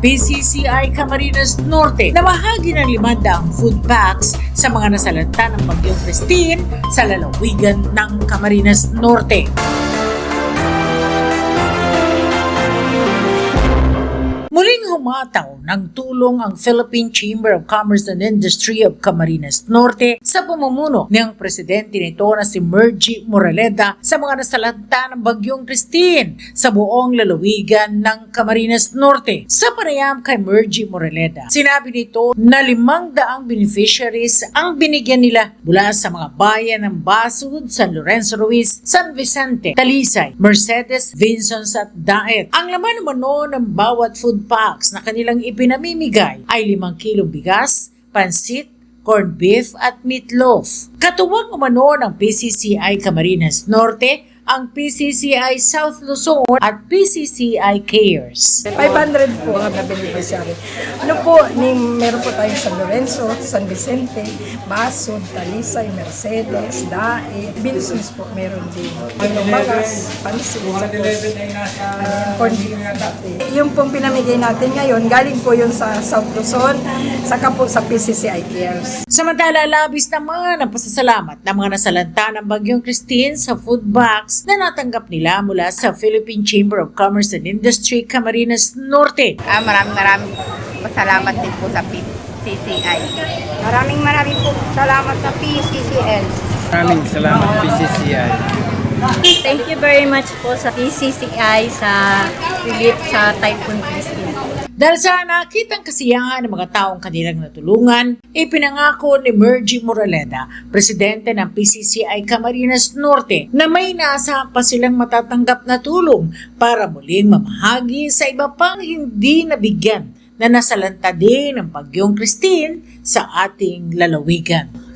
PCCI Camarines Norte na bahagi ng limandaang food packs sa mga nasalanta ng Bagyong Christine sa lalawigan ng Camarines Norte. Humataw ng tulong ang Philippine Chamber of Commerce and Industry of Camarines Norte sa pamumuno ng presidente nito na si Mergy Moraleda sa mga nasalanta ng Bagyong Christine sa buong lalawigan ng Camarines Norte. Sa panayam kay Mergy Moraleda, sinabi nito na limang daang beneficiaries ang binigyan nila mula sa mga bayan ng Basud, San Lorenzo Ruiz, San Vicente, Talisay, Mercedes, Vincents at Daet. Ang laman umano ng bawat food packs na kanilang ipinamimigay ay limang kilong bigas, pansit, corned beef at meatloaf. Katuwang umano ng PCCI Camarines Norte ang PCCI South Luzon at PCCI Cares. 500 po ang beneficiary. Ano po, ni, meron po tayong San Lorenzo, San Vicente, Basod, Talisay, Mercedes, Dae, Vincents po meron din. Ano, Magas, Pansin, sa uh. Yung pong pinamigay natin ngayon, galing po yun sa South Luzon, saka po sa PCCI Cares. Samantala, labis naman ang pasasalamat ng mga nasalanta ng Bagyong Christine sa food box na natanggap nila mula sa Philippine Chamber of Commerce and Industry Camarines Norte. Ah, maraming maraming pasalamat din po sa PCCI. Maraming maraming po salamat sa PCCL. Maraming salamat PCCI. Thank you very much po sa PCCI sa relief sa Typhoon Christine. Dahil sa nakitang kasiyahan ng mga taong kanilang natulungan, ipinangako ni Mergy Moraleda, presidente ng PCCI Camarines Norte, na may nasa pa silang matatanggap na tulong para muling mamahagi sa iba pang hindi nabigyan na nasalanta din ng Bagyong Christine sa ating lalawigan.